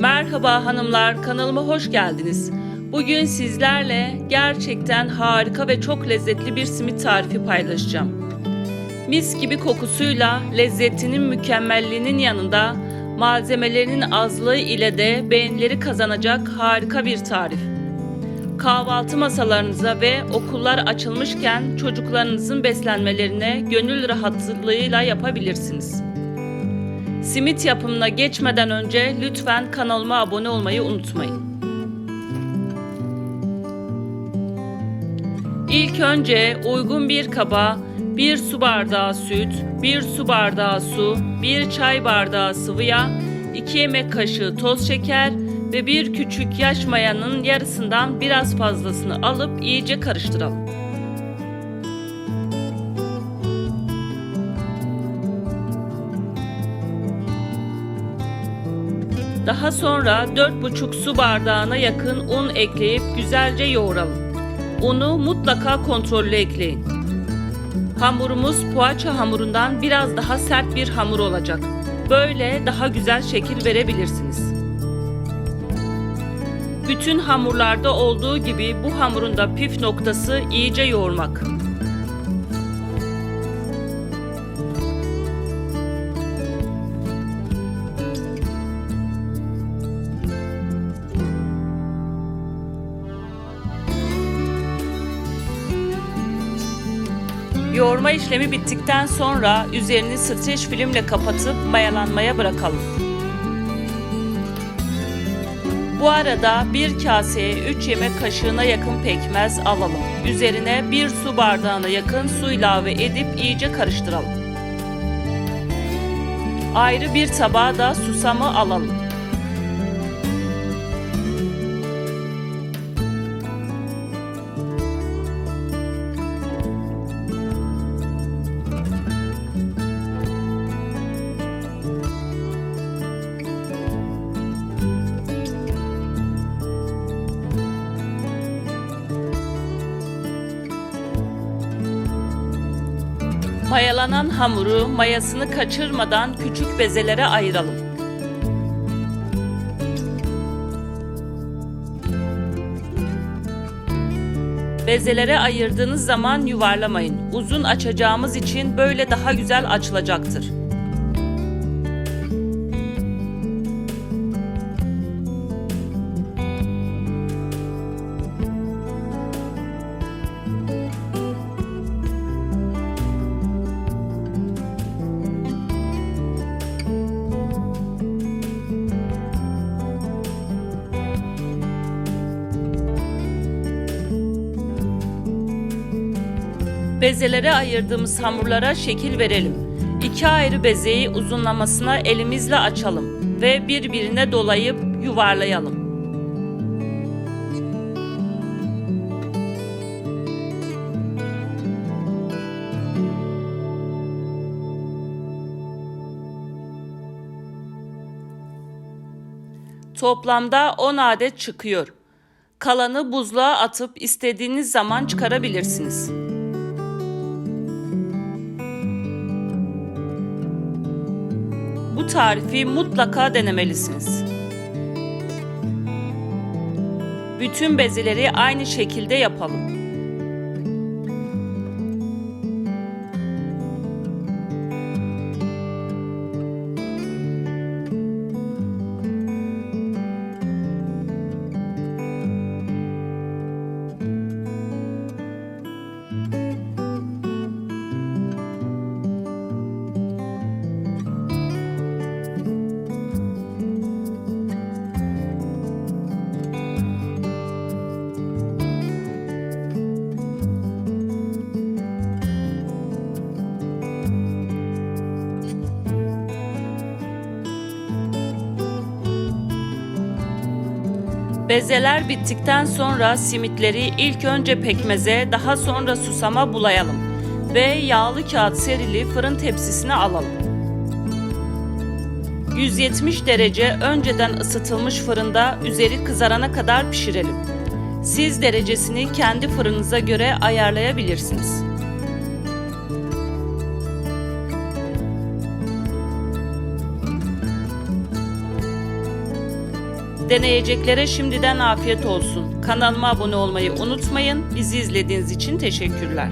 Merhaba hanımlar, kanalıma hoş geldiniz. Bugün sizlerle gerçekten harika ve çok lezzetli bir simit tarifi paylaşacağım. Mis gibi kokusuyla lezzetinin mükemmelliğinin yanında malzemelerinin azlığı ile de beğenileri kazanacak harika bir tarif. Kahvaltı masalarınıza ve okullar açılmışken çocuklarınızın beslenmelerine gönül rahatlığıyla yapabilirsiniz. Simit yapımına geçmeden önce lütfen kanalıma abone olmayı unutmayın. İlk önce uygun bir kaba 1 su bardağı süt, 1 su bardağı su, 1 çay bardağı sıvı yağ, 2 yemek kaşığı toz şeker ve bir küçük yaş mayanın yarısından biraz fazlasını alıp iyice karıştıralım. Daha sonra 4,5 su bardağına yakın un ekleyip güzelce yoğuralım. Unu mutlaka kontrollü ekleyin. Hamurumuz poğaça hamurundan biraz daha sert bir hamur olacak. Böyle daha güzel şekil verebilirsiniz. Bütün hamurlarda olduğu gibi bu hamurun da püf noktası iyice yoğurmak. Yoğurma işlemi bittikten sonra üzerini streç filmle kapatıp mayalanmaya bırakalım. Bu arada bir kaseye 3 yemek kaşığına yakın pekmez alalım. Üzerine 1 su bardağına yakın su ilave edip iyice karıştıralım. Ayrı bir tabağa da susamı alalım. Mayalanan hamuru mayasını kaçırmadan küçük bezelere ayıralım. Bezelere ayırdığınız zaman yuvarlamayın. Uzun açacağımız için böyle daha güzel açılacaktır. Bezelere ayırdığımız hamurlara şekil verelim. İki ayrı bezeyi uzunlamasına elimizle açalım ve birbirine dolayıp yuvarlayalım. Toplamda 10 adet çıkıyor. Kalanı buzluğa atıp istediğiniz zaman çıkarabilirsiniz. Bu tarifi mutlaka denemelisiniz. Bütün bezeleri aynı şekilde yapalım. Bezeler bittikten sonra simitleri ilk önce pekmeze, daha sonra susama bulayalım ve yağlı kağıt serili fırın tepsisine alalım. 170 derece önceden ısıtılmış fırında üzeri kızarana kadar pişirelim. Siz derecesini kendi fırınıza göre ayarlayabilirsiniz. Deneyeceklere şimdiden afiyet olsun. Kanalıma abone olmayı unutmayın. Bizi izlediğiniz için teşekkürler.